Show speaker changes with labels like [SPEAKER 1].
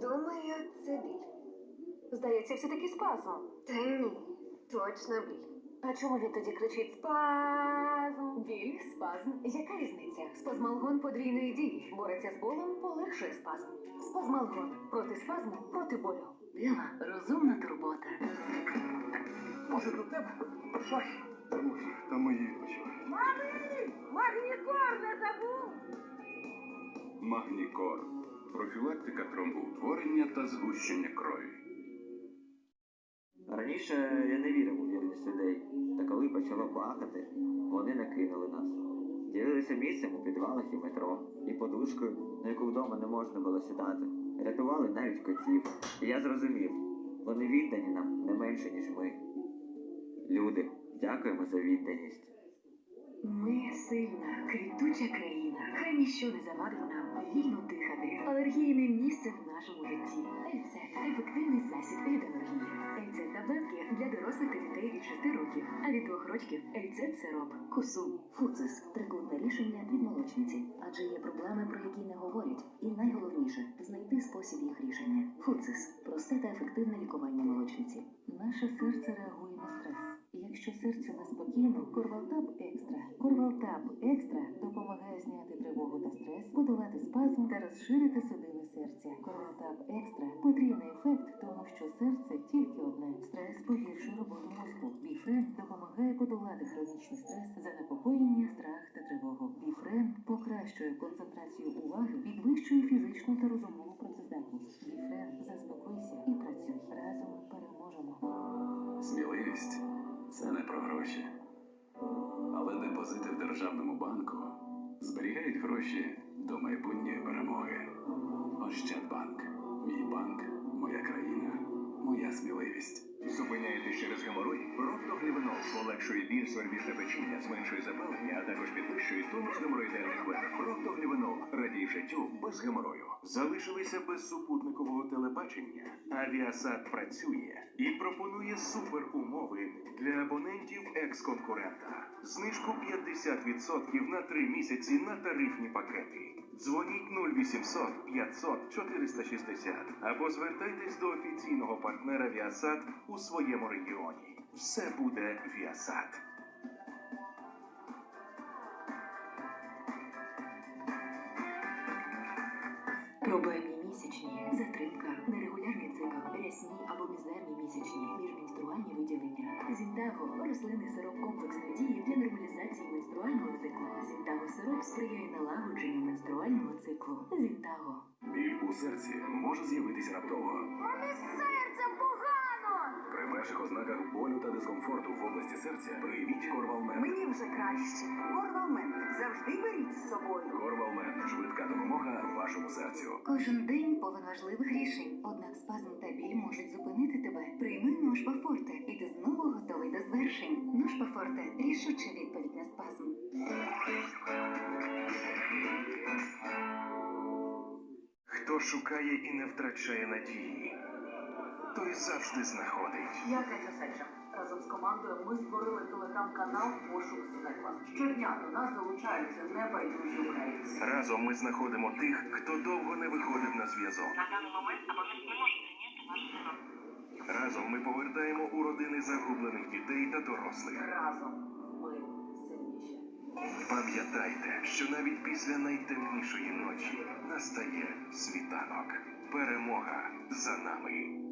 [SPEAKER 1] Думаю, це біль.
[SPEAKER 2] Здається, все таки спазм.
[SPEAKER 1] Та ні, точно біль.
[SPEAKER 2] А чому він тоді кричить спазм? Біль, спазм. Яка різниця? Спазмалгон подвійної дії. Бореться з болем, полегшує спазм. Спазмалгон. Проти спазму, проти болю. Біла, розумна турбота.
[SPEAKER 3] Може, до тебе? Шах. Та може, та мої відпочивають.
[SPEAKER 2] Магнікор не забув!
[SPEAKER 4] Магнікор. Профілактика тромбоутворення та згущення крові.
[SPEAKER 5] Раніше я не вірив у вірність людей, та коли почало бахати, вони накинули нас. Ділилися місцем у підвалах і метро, і подушкою, на яку вдома не можна було сідати. Рятували навіть котів. І я зрозумів, вони віддані нам не менше, ніж ми. Люди, дякуємо за відданість.
[SPEAKER 2] Ми сильна, квітуча країна. Хай ніщо не завадить нам вільно дихати. Алергії не місце в нашому житті. Ельце ефективний засіб від алергії. Ельце таблетки для дорослих та дітей від 6 років, а від 2 років ельцет сироп. Кусу.
[SPEAKER 6] Фуцис трикутне рішення від молочниці, адже є проблеми, про які не говорять, і найголовніше знайти спосіб їх рішення. Фуцис просте та ефективне лікування молочниці. Наше серце реагує на стрес. Якщо серце неспокійно, Корвалтаб Екстра. Корвалтаб Екстра допомагає зняти тривогу та стрес, подолати спазм та розширити судини серця. Корвалтаб Екстра потрійний ефект, тому що серце тільки одне. Стрес погіршує роботу мозку. Біфрен допомагає подолати хронічний стрес, занепокоєння, страх та тривогу. Біфрен покращує концентрацію уваги, підвищує фізичну та розумову працездатність. Біфрен, заспокойся і працюй. Разом переможемо.
[SPEAKER 4] Сміливість це не про гроші. Але депозити в державному банку зберігають гроші до майбутньої перемоги. Ощадбанк. Мій банк, моя країна, моя сміливість.
[SPEAKER 3] Зупиняєтесь через геморой? Проктоглівенол полегшує біль, свербіж та печіння, зменшує запалення, а також підвищує тонус геморроїдальних вен. Проктоглівенол радій життю без геморою. Залишилися без супутникового телебачення. Авіасад працює і пропонує суперумови для абонентів екс-конкурента. Знижку 50% на 3 місяці на тарифні пакети. Дзвоніть 0800 500 460 або звертайтесь до офіційного партнера Віасад у своєму регіоні. Все буде Віасад.
[SPEAKER 2] Проблемні місячні, затримка, нерегулярний цикл, рясні або мізерні місячні, міжменструальні виділення. Зіндаго рослинний сироп комплексної дії для нормалізації менструального циклу. Зіндаго сироп сприяє налагодженню менструального циклу. Зіндаго.
[SPEAKER 4] Біль у серці може з'явитись раптово.
[SPEAKER 1] Мене з серцем погано!
[SPEAKER 4] При перших ознаках болю та дискомфорту в області серця проявіть Корвалмен.
[SPEAKER 7] Мені вже краще. Горвалмен завжди беріть з собою.
[SPEAKER 4] Корвалмен швидка допомога вашому серцю.
[SPEAKER 6] Кожен день повен важливих рішень. Однак спазм та біль можуть зупинити тебе. Прийми Ношпа Форте, і ти знову готовий до звершень. Ношпа Форте рішуча відповідь на спазм.
[SPEAKER 3] Хто шукає і не втрачає надії, той завжди знаходить.
[SPEAKER 8] Я Катя Сеча. Разом з командою ми створили телеграм-канал Пошук зникла. Щодня до нас долучаються небайдужі українці.
[SPEAKER 3] Разом ми знаходимо тих, хто довго не виходив на зв'язок.
[SPEAKER 9] На даний момент абонент не може прийняти ваш дзвінок.
[SPEAKER 3] Разом ми повертаємо у родини загублених дітей та дорослих.
[SPEAKER 8] Разом ми сильніші.
[SPEAKER 3] Пам'ятайте, що навіть після найтемнішої ночі настає світанок. Перемога за нами.